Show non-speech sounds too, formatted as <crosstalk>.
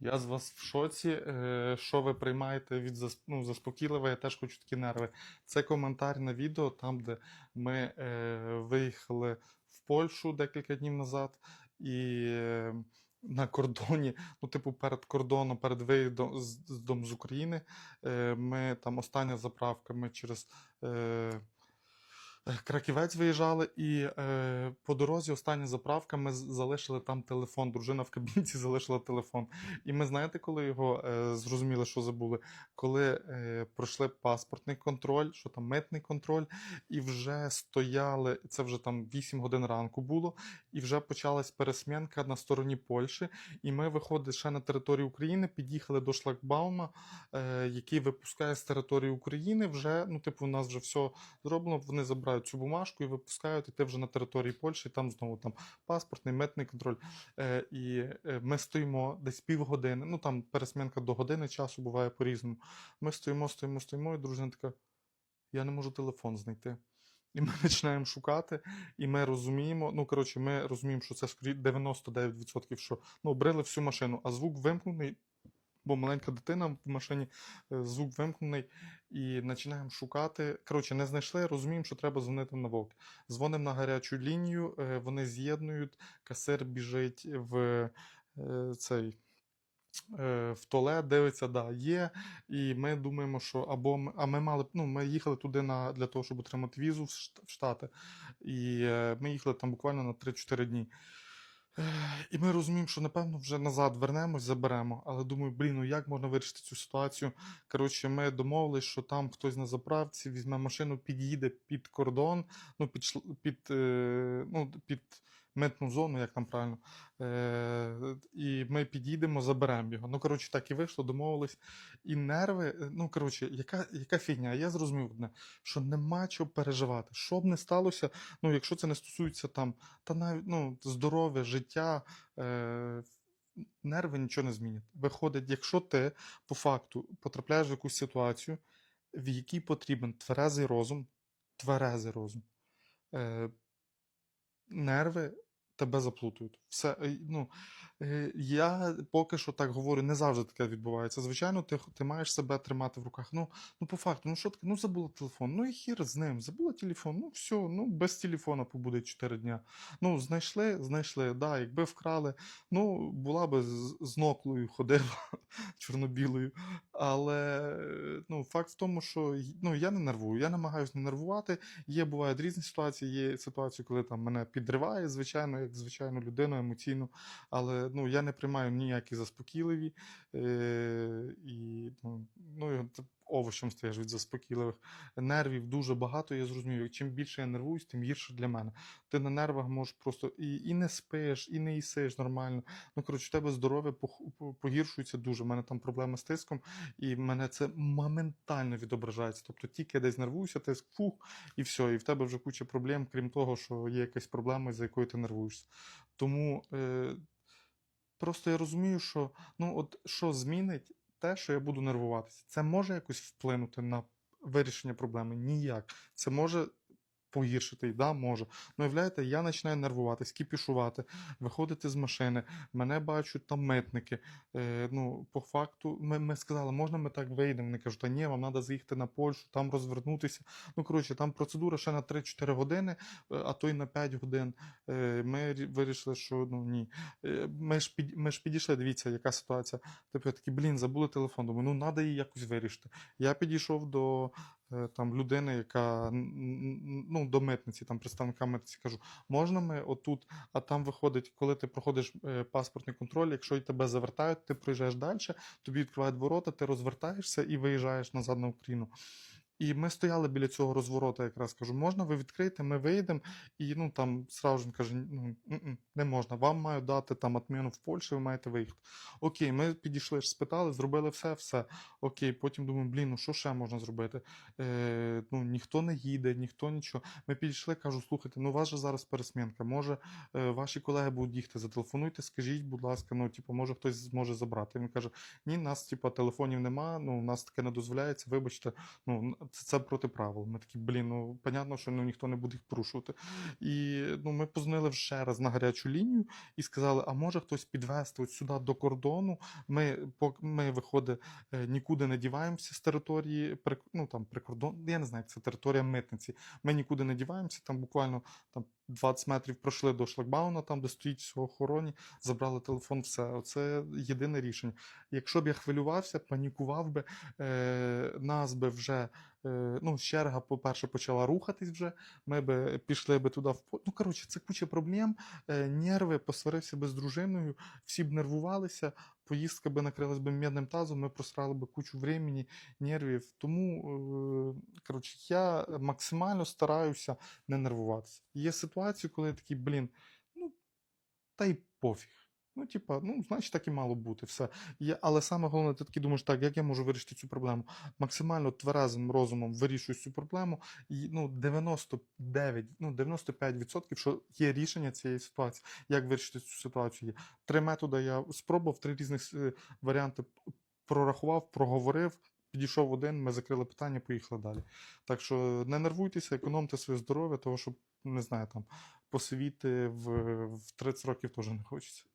Я з вас в шоці. Е, Що ви приймаєте від ну, заспокійливе, я теж хочу такі нерви. Це коментар на відео, там, де ми е, виїхали в Польщу декілька днів назад, і е, на кордоні, ну, типу, перед кордоном, перед виїздом з, з України, е, ми там остання заправка, ми через. Е, Краківець виїжджали, і е, по дорозі остання заправка. Ми залишили там телефон. Дружина в кабінці <laughs> залишила телефон. І ми знаєте, коли його е, зрозуміли, що забули? Коли е, пройшли паспортний контроль, що там митний контроль, і вже стояли. Це вже там 8 годин ранку було, і вже почалась пересмінка на стороні Польщі. І ми виходили ще на територію України, під'їхали до шлагбаума, е, який випускає з території України. Вже ну, типу, у нас вже все зроблено. Вони забирають цю бумажку і випускають, і ти вже на території Польщі, там знову там паспортний, митний контроль. Е, і е, ми стоїмо десь півгодини. Ну там пересмінка до години часу буває по-різному. Ми стоїмо, стоїмо, стоїмо, і дружина така: я не можу телефон знайти. І ми <laughs> починаємо шукати, і ми розуміємо. Ну, коротше, ми розуміємо, що це скорі 99%, що ну, брили всю машину, а звук вимкнений, бо маленька дитина в машині, е, звук вимкнений, і починаємо шукати. Коротше, не знайшли, розуміємо, що треба дзвонити на вовк. Дзвонимо на гарячу лінію, е, вони з'єднують, касир біжить в е, цей. В туалет дивиться, да, є. І ми думаємо, що або ми, а ми мали ну, ми їхали туди на, для того, щоб отримати візу в Штати. І ми їхали там буквально на 3-4 дні. І ми розуміємо, що напевно вже назад вернемось, заберемо. Але думаю, блін, ну як можна вирішити цю ситуацію? Коротше, ми домовились, що там хтось на заправці візьме машину, під'їде під кордон, ну під під, е, ну, під митну зону, як там правильно. Е, і ми під'їдемо, заберемо його. Ну, коротше, так і вийшло, домовились. І нерви, е, ну коротше, яка, яка фігня? Я зрозумів одне, що нема чого переживати. Що б не сталося, ну якщо це не стосується там, та навіть ну, здоров'я, життя. Е, Нерви нічого не змінять. Виходить, якщо ти по факту потрапляєш в якусь ситуацію, в якій потрібен тверезий розум, тверезий розум, е, нерви тебе заплутують. Все, е, ну, е, я поки що так говорю, не завжди таке відбувається. Звичайно, ти, ти маєш себе тримати в руках. Ну, ну по факту, ну що таке? Ну забула телефон. Ну і хір з ним, забула телефон. Ну все, ну без телефона побуде 4 дня. Ну, знайшли, знайшли. Да, якби вкрали, ну була би з, з ноклою ходила <laughs> чорно-білою. Але ну, факт в тому, що ну, я не нервую, я намагаюся не нервувати. Є бувають різні ситуації. Є ситуації, коли там мене підриває, звичайно, як звичайну людину емоційну, Але ну, я не приймаю ніякі заспокійливі. Е- і, ну, ну, овочем стаєш від заспокійливих. Нервів дуже багато, я зрозумів. Чим більше я нервуюсь, тим гірше для мене. Ти на нервах можеш просто і, і не спиш, і не їсиш нормально. Ну, коротше, у тебе здоров'я погіршується дуже. У мене там проблеми з тиском, і в мене це моментально відображається. Тобто тільки десь нервуюся, тиск фух, і все, і в тебе вже куча проблем, крім того, що є якась проблема, за якою ти нервуєшся. Тому е, просто я розумію, що ну, от що змінить те, що я буду нервуватися. Це може якось вплинути на вирішення проблеми? Ніяк. Це може. Погіршити, да, може. Ну, уявляєте, я починаю нервуватись, кіпішувати, виходити з машини, мене бачать там митники. Е, ну, по факту, ми, ми сказали, можна ми так вийдемо? Вони кажуть, та ні, вам треба заїхати на Польщу, там розвернутися. Ну, коротше, там процедура ще на 3-4 години, е, а то й на 5 годин. Е, ми вирішили, що ну ні. Е, ми, ж під, ми ж підійшли, дивіться, яка ситуація. Типу, я такий, блін, забули телефон. Думаю, ну треба її якось вирішити. Я підійшов до там людини, яка ну, до митниці, там представника митниці, кажу, можна ми отут, а там виходить, коли ти проходиш е, паспортний контроль, якщо й тебе завертають, ти проїжджаєш далі, тобі відкривають ворота, ти розвертаєшся і виїжджаєш назад на Україну. І ми стояли біля цього розворота, якраз кажу, можна ви відкрити, ми вийдемо, і ну там сразу каже, ну не можна, вам мають дати там отміну в Польщі, ви маєте виїхати. Окей, ми підійшли, спитали, зробили все, все. Окей, потім думаємо, блін, ну що ще можна зробити? Е, ну ніхто не їде, ніхто нічого. Ми підійшли, кажу, слухайте, ну у вас же зараз пересмінка. Може, е, ваші колеги будуть їхати, зателефонуйте, скажіть, будь ласка, ну типу, може хтось зможе забрати. Він каже: ні, нас, типу, телефонів нема, ну у нас таке не дозволяється. Вибачте, ну це, це проти правил. Ми такі, блін, ну понятно, що ну, ніхто не буде їх порушувати. І ну, ми позвонили ще раз на гарячу лінію і сказали: а може хтось підвести от сюди до кордону. Ми, ми виходить, е, нікуди не діваємося з території, ну там прикордон, я не знаю, як це територія митниці. Ми нікуди не діваємося, там буквально там 20 метрів пройшли до шлагбауна, там, де стоїть все охороні, забрали телефон, все. Оце єдине рішення. Якщо б я хвилювався, панікував би, е, нас би вже. Е, Ну, черга, по-перше, почала рухатись вже. Ми би пішли би туди в Ну, коротше, це куча проблем. е, Нерви, посварився би з дружиною, всі б нервувалися, поїздка би накрилась би м'ядним тазом, ми просрали би кучу времени, нервів. Тому, е, коротше, я максимально стараюся не нервуватися. Є ситуації, коли я такий, блін, ну, та й пофіг. Ну, типа, ну, значить, так і мало бути. Все. Я, але саме головне, ти такий думаєш, так, як я можу вирішити цю проблему? Максимально тверезим розумом вирішую цю проблему. І ну, 99, ну, 95%, що є рішення цієї ситуації. Як вирішити цю ситуацію. Три методи я спробував, три різних е, варіанти прорахував, проговорив. Підійшов один, ми закрили питання, поїхали далі. Так що не нервуйтеся, економте своє здоров'я, того, щоб, не знаю, там посивіти в, в 30 років теж не хочеться.